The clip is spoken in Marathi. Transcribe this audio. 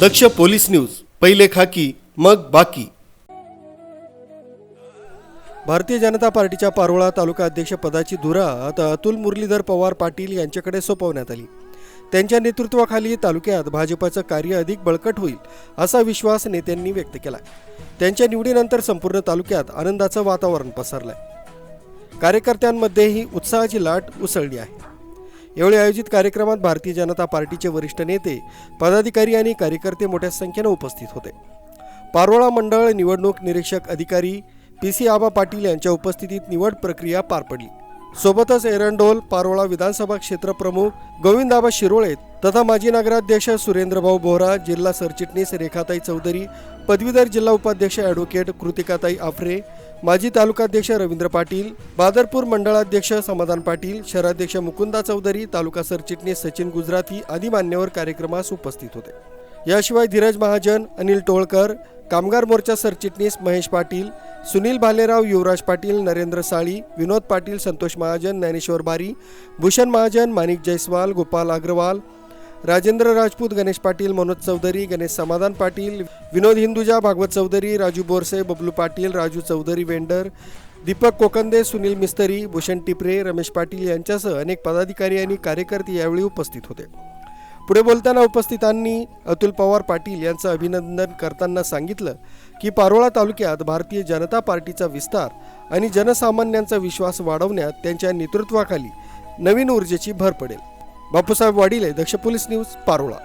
दक्ष पोलीस न्यूज पहिले खाकी मग बाकी. भारतीय जनता पार्टीच्या पारोळा तालुका अध्यक्षपदाची धुरा आता अतुल मुरलीधर पवार पाटील यांच्याकडे सोपवण्यात आली. त्यांच्या नेतृत्वाखाली तालुक्यात भाजपाचं कार्य अधिक बळकट होईल असा विश्वास नेत्यांनी व्यक्त केला त्यांच्या निवडीनंतर संपूर्ण तालुक्यात आनंदाचं वातावरण पसरलंय. कार्यकर्त्यांमध्येही उत्साहाची लाट उसळली आहे. यावेळी आयोजित कार्यक्रमात भारतीय जनता पार्टीचे वरिष्ठ नेते पदाधिकारी आणि कार्यकर्ते मोठ्या संख्येनं उपस्थित होते. पारोळा मंडळ निवडणूक निरीक्षक अधिकारी पी सी आबा पाटील यांच्या उपस्थितीत निवड प्रक्रिया पार पडली. सोबतच एरंडोल पारोळा विधानसभा क्षेत्र प्रमुख गोविंदाबा शिरोळे तथा माजी नगराध्यक्ष सुरेंद्रभाऊ बोहरा जिल्हा सरचिटणीस रेखाताई चौधरी पदवीधर जिल्हा उपाध्यक्ष ॲडव्होकेट कृतिकाताई आफरे माजी तालुकाध्यक्ष रवींद्र पाटील बादरपूर मंडळाध्यक्ष समाधान पाटील शहराध्यक्ष मुकुंदा चौधरी तालुका सरचिटणीस सचिन गुजराती आदी मान्यवर कार्यक्रमास उपस्थित होते. याशिवाय धीरज महाजन अनिल टोळकर कामगार मोर्चा सरचिटणीस महेश पाटील सुनील भालेराव युवराज पाटील नरेंद्र साळी विनोद पाटील संतोष महाजन ज्ञानेश्वर बारी भूषण महाजन माणिक जयस्वाल गोपाल अग्रवाल राजेंद्र राजपूत गणेश पाटील मनोज चौधरी गणेश समाधान पाटील विनोद हिंदुजा भागवत चौधरी राजू बोरसे बबलू पाटील राजू चौधरी वेंडर दीपक कोकंदे सुनील मिस्तरी भूषण टिपरे रमेश पाटील यांच्यासह अनेक पदाधिकारी आणि कार्यकर्ते यावेळी उपस्थित होते. पुढे बोलताना उपस्थितांनी अतुल पवार पाटील यांचं अभिनंदन करताना सांगितलं की पारोळा तालुक्यात भारतीय जनता पार्टीचा विस्तार आणि जनसामान्यांचा विश्वास वाढवण्यात त्यांच्या नेतृत्वाखाली नवीन ऊर्जेची भर पडेल. Bapusaheb Wadile Daksh police news Parola.